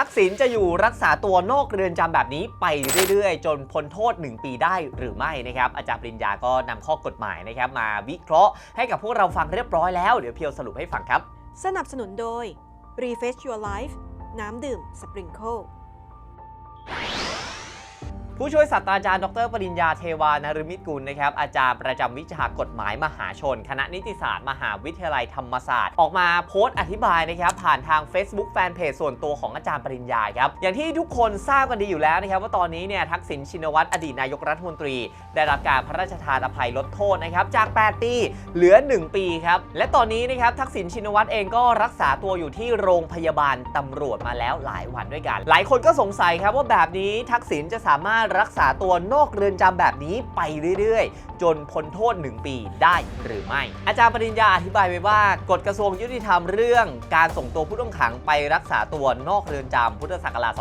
ทักษิณจะอยู่รักษาตัวนอกเรือนจำแบบนี้ไปเรื่อยๆ จนพ้นโทษ 1 ปีได้หรือไม่นะครับ อาจารย์ปริญญาก็นำข้อกฎหมายนะครับมาวิเคราะห์ให้กับพวกเราฟังเรียบร้อยแล้ว เดี๋ยวเพียวสรุปให้ฟังครับ สนับสนุนโดย Refresh Your Life น้ำดื่มสปริงเกิล ผู้ช่วยศาสตราจารย์ดรปริญญาเทวานฤมิตกุลนะครับอาจารย์ประจำวิชากฎหมายมหาชน คณะนิติศาสตร์ มหาวิทยาลัยธรรมศาสตร์ ออกมาโพสต์อธิบายนะครับผ่านทาง Facebook แฟนเพจส่วนตัวของอาจารย์ปริญญาครับอย่างที่ทุกคนทราบกันดีอยู่แล้วนะครับว่าตอนนี้เนี่ยทักษิณชินวัตรอดีตนายกรัฐมนตรี ได้รับการพระราชทานอภัยลดโทษนะครับจาก 8 ปีเหลือ 1 ปีครับและตอนนี้นะครับทักษิณชินวัตรเองก็รักษาตัวอยู่ที่โรงพยาบาลตำรวจมาแล้วหลายวันด้วยกัน หลายคนก็สงสัยครับว่าแบบนี้ทักษิณจะสามารถรักษาตัวนอกเรือนจำแบบนี้ไปเรื่อยๆ จนพ้นโทษ 1 ปีได้หรือไม่ อาจารย์ปริญญาอธิบายไว้ว่ากฎกระทรวงยุติธรรมเรื่อง การส่งตัวผู้ต้องขังไปรักษาตัวนอกเรือนจำพุทธศักราช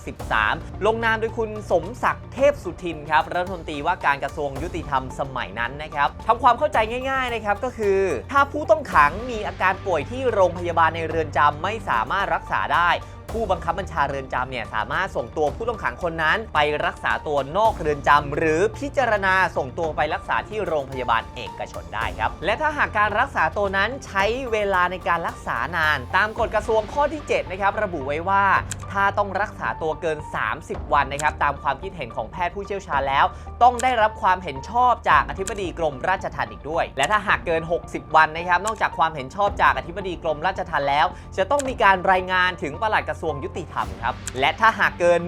2563 ลงนามโดยคุณสมศักดิ์เทพสุทินครับรัฐมนตรีว่าการกระทรวงยุติธรรมสมัยนั้นนะครับทำความเข้าใจง่ายๆนะครับก็คือ ถ้าผู้ต้องขังมีอาการป่วยที่โรงพยาบาลในเรือนจำไม่สามารถรักษาได้ ผู้บังคับบัญชาเรือนจำเนี่ยสามารถส่งตัวผู้ต้องขังคนนั้น ไปรักษาตัวนอกเรือนจำหรือพิจารณาส่งตัวไปรักษาที่โรงพยาบาลเอกชนได้ครับ และถ้าหากการรักษาตัวนั้นใช้เวลาในการรักษานาน ตามกฎกระทรวงข้อที่7นะครับระบุไว้ว่า ถ้าต้องรักษาตัวเกิน 30 วันนะครับตามความคิดเห็นของแพทย์ผู้เชี่ยวชาญแล้ว ต้องได้รับความเห็นชอบจากอธิบดีกรมราชทัณฑ์อีกด้วย และถ้าหากเกิน 60 วันนะครับนอกจากความเห็นชอบจากอธิบดีกรมราชทัณฑ์แล้ว จะต้องมีการรายงานถึงปลัดกระทรวงยุติธรรมครับและถ้าหากเกิน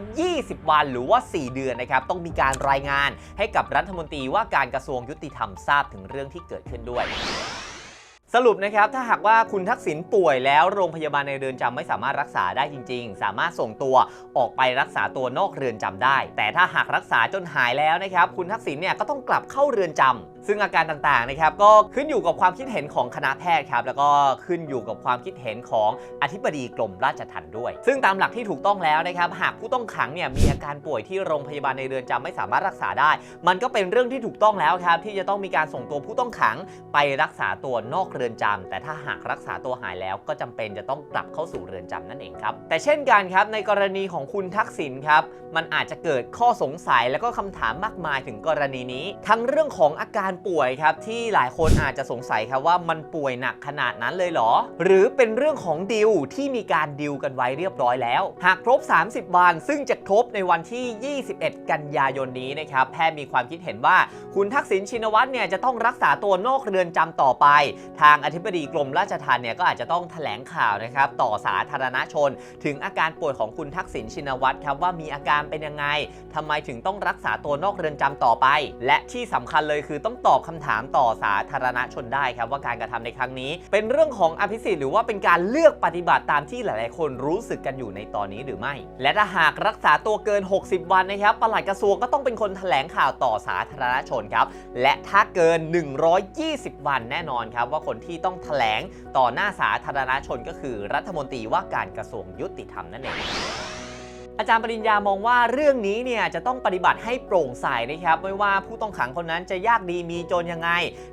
120 วันหรือว่า 4 เดือนนะครับต้องมีการรายงานให้กับรัฐมนตรีว่าการกระทรวงยุติธรรมทราบถึงเรื่องที่เกิดขึ้นด้วย สรุปนะครับถ้าหากว่าคุณทักษิณป่วยแล้วโรงพยาบาลในเรือนจำไม่สามารถรักษาได้จริง ๆ สามารถส่งตัวออกไปรักษาตัวนอกเรือนจำได้ แต่ถ้าหากรักษาจนหายแล้วนะครับคุณทักษิณเนี่ยก็ต้องกลับเข้าเรือนจำซึ่งอาการต่างๆนะครับก็ขึ้นอยู่กับความคิดเห็นของคณะแพทย์ครับแล้วก็ขึ้นอยู่กับความคิดเห็นของอธิบดีกรมราชทัณฑ์ด้วย ซึ่งตามหลักที่ถูกต้องแล้วนะครับหากผู้ต้องขังเนี่ยมีอาการป่วยที่โรงพยาบาลในเรือนจำไม่สามารถรักษาได้ มันก็เป็นเรื่องที่ถูกต้องแล้วครับที่จะต้องมีการส่งตัวผู้ต้องขังไปรักษาตัวนอกเรือนจำแต่ถ้าหากรักษาตัวหายแล้วก็จำเป็นจะต้องกลับเข้าสู่เรือนจำนั่นเองครับ แต่เช่นกันครับในกรณีของคุณทักษิณครับ มันอาจจะเกิดข้อสงสัยและก็คำถามมากมายถึงกรณีนี้ ทั้งเรื่องของอาการป่วยครับที่หลายคนอาจจะสงสัยครับว่ามันป่วยหนักขนาดนั้นเลยเหรอ หรือเป็นเรื่องของดิวที่มีการดิวกันไว้เรียบร้อยแล้ว หากครบ 30 วัน ซึ่งจะครบในวันที่ 21 กันยายนนี้นะครับแพทย์มีความคิดเห็นว่า คุณทักษิณชินวัตรเนี่ยจะต้องรักษาตัวนอกเรือนจำต่อไปทางอธิบดีกรมราชทัณฑ์เนี่ยก็อาจจะต้องแถลงข่าวนะครับต่อสาธารณชน ถึงอาการป่วยของคุณทักษิณชินวัตรครับว่ามีอาการเป็นยังไงทำไมถึงต้องรักษาตัวนอกเรือนจำต่อไป และที่สำคัญเลยคือต้องตอบคำถามต่อสาธารณชนได้ครับว่าการกระทำในครั้งนี้ เป็นเรื่องของอภิสิทธิ์หรือว่าเป็นการเลือกปฏิบัติตามที่หลาย ๆ คนรู้สึกกันอยู่ในตอนนี้หรือไม่ และถ้าหากรักษาตัวเกิน 60 วันนะครับปลัดกระทรวงก็ต้องเป็นคนแถลงข่าวต่อสาธารณชนครับและถ้าเกิน 120 วันแน่นอนครับว่าคนที่ต้องแถลงต่อหน้าสาธารณชนก็คือรัฐมนตรีว่าการกระทรวงยุติธรรมนั่นเอง อาจารย์ปริญญามองว่าเรื่องนี้เนี่ยจะต้องปฏิบัติให้โปร่งใสนะครับไม่ว่าผู้ต้องขังคนนั้นจะยากดีมีจนยังไง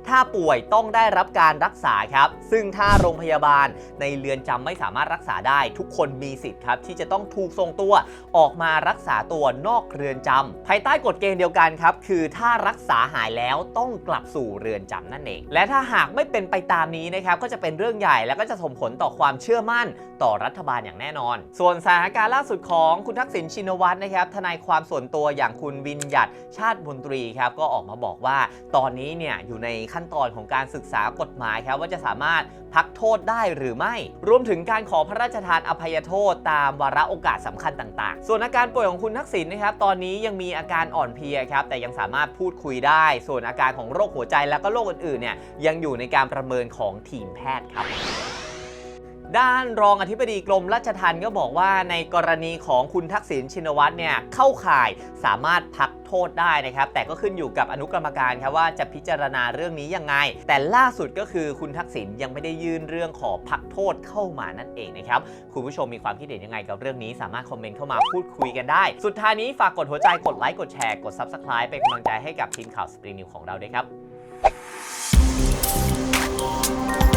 ถ้าป่วยต้องได้รับการรักษาครับ ซึ่งถ้าโรงพยาบาลในเรือนจำไม่สามารถรักษาได้ ทุกคนมีสิทธิ์ครับที่จะต้องถูกส่งตัวออกมารักษาตัวนอกเรือนจำภายใต้กฎเกณฑ์เดียวกันครับคือถ้ารักษาหายแล้วต้องกลับสู่เรือนจำนั่นเอง และถ้าหากไม่เป็นไปตามนี้นะครับก็จะเป็นเรื่องใหญ่แล้วก็จะส่งผลต่อความเชื่อมั่น ต่อรัฐบาลอย่างแน่นอน ส่วนสถานการณ์ล่าสุดของคุณทักษิณชินวัตรนะครับทนายความส่วนตัวอย่างคุณวินยัดชาติมนตรีครับก็ออกมาบอกว่าตอนนี้เนี่ยอยู่ในขั้นตอนของการศึกษากฎหมายครับว่าจะสามารถพักโทษได้หรือไม่ รวมถึงการขอพระราชทานอภัยโทษตามวาระโอกาสสำคัญต่างๆ ส่วนอาการป่วยของคุณทักษิณนะครับตอนนี้ยังมีอาการอ่อนเพลียครับแต่ยังสามารถพูดคุยได้ ส่วนอาการของโรคหัวใจแล้วก็โรคอื่นๆเนี่ยยังอยู่ในการประเมินของทีมแพทย์ครับ ด้านรองอธิบดีกรมราชทัณฑ์ก็บอกว่าในกรณีของคุณทักษิณชินวัตรเนี่ยเข้าข่ายสามารถพักโทษได้นะครับ แต่ก็ขึ้นอยู่กับอนุกรรมการครับว่าจะพิจารณาเรื่องนี้ยังไง แต่ล่าสุดก็คือคุณทักษิณยังไม่ได้ยื่นเรื่องขอพักโทษเข้ามานั่นเองนะครับ คุณผู้ชมมีความคิดเห็นยังไงกับเรื่องนี้ สามารถคอมเมนต์เข้ามาพูดคุยกันได้ สุดท้ายนี้ฝากกดหัวใจกดไลค์กดแชร์กด Subscribe เป็นกำลังใจให้กับทีมข่าวสปริงนิวของเราด้วยครับ